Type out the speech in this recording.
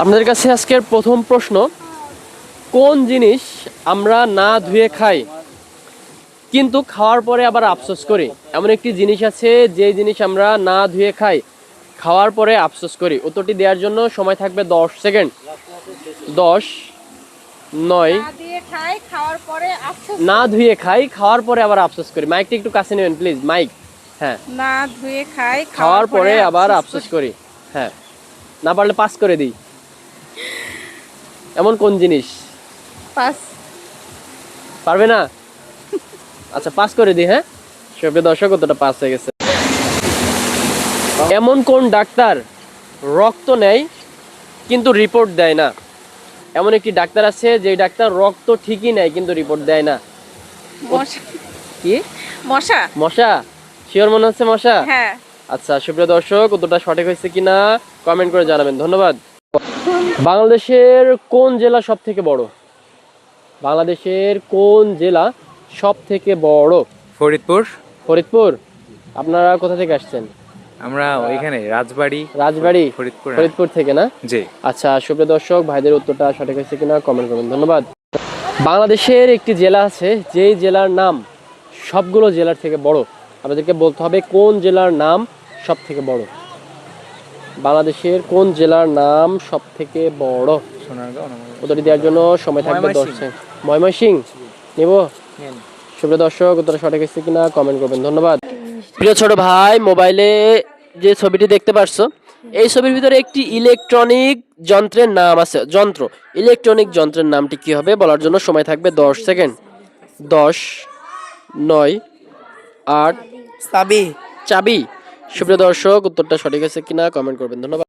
আপনাদের কাছে আজকের প্রথম প্রশ্ন কোন জিনিস আমরা না ধুয়ে খাই কিন্তু খাওয়ার পরে আবার আফসোস করি? এমন একটি জিনিস আছে যে জিনিস আমরা না ধুয়ে খাই খাওয়ার পরে আফসোস করি। উত্তরটি দেওয়ার জন্য সময় থাকবে দশ সেকেন্ড। দশ নয় না ধুয়ে খাই খাওয়ার পরে আবার আফসোস করি। মাইকটি একটু কাছে নেবেন প্লিজ মাইক। হ্যাঁ। না ধুয়ে খাই খাওয়ার পরে আবার আফসোস করি। হ্যাঁ। না পারলে পাস করে দিই। এমন কোন জিনিস? পাস। পারবে না? আচ্ছা পাস করে দিই হ্যাঁ? সবে দর্শক কতটা পাস হয়ে গেছে। এমন কোন ডাক্তার রক্ত নেয় কিন্তু রিপোর্ট দেয় না? এমন একটি ডাক্তার আছে যে ডাক্তার রক্ত ঠিকই নেয় কিন্তু রিপোর্ট দেয় না। মশা। কি? মশা। মশা? শিওর মনে হচ্ছে মশা? হ্যাঁ। আচ্ছা সুপ্রিয় দর্শক উত্তরটা সঠিক হয়েছে কিনা কমেন্ট করে জানাবেন। ধন্যবাদ। বাংলাদেশের কোন জেলা সব থেকে বড়? বাংলাদেশের কোন জেলা সব থেকে বড়? ফরিদপুর। ফরিদপুর। আপনারা কোথা থেকে আসছেন? আমরা ওইখানে রাজবাড়ি। রাজবাড়ি। ফরিদপুর ফরিদপুর থেকে না? জি। আচ্ছা সুপ্রিয় দর্শক ভাইদের উত্তরটা সঠিক হয়েছে কিনা কমেন্ট করবেন ধন্যবাদ। বাংলাদেশের একটি জেলা আছে যেই জেলার নাম সবগুলো জেলার থেকে বড়। আপনাদেরকে বলতে হবে কোন জেলার নাম সব থেকে বড়। বাংলাদেশের কোন জেলার নাম সব থেকে বড় উত্তরটি দেওয়ার জন্য সময় থাকবে দশ। সেকেন্ড ময়মনসিং নিব সুপ্রিয় দর্শক উত্তরটা সঠিক হয়েছে কিনা কমেন্ট করবেন। ধন্যবাদ। প্রিয় ছোট ভাই মোবাইলে যে ছবিটি দেখতে পারছ এই ছবির ভিতরে একটি ইলেকট্রনিক যন্ত্রের নাম আছে। যন্ত্র। ইলেকট্রনিক যন্ত্রের নামটি কি হবে বলার জন্য সময় থাকবে দশ সেকেন্ড। দশ নয় আট চাবি। চাবি। সুপ্রিয় দর্শক উত্তরটা সঠিক আছে কিনা? কমেন্ট করবেন। ধন্যবাদ।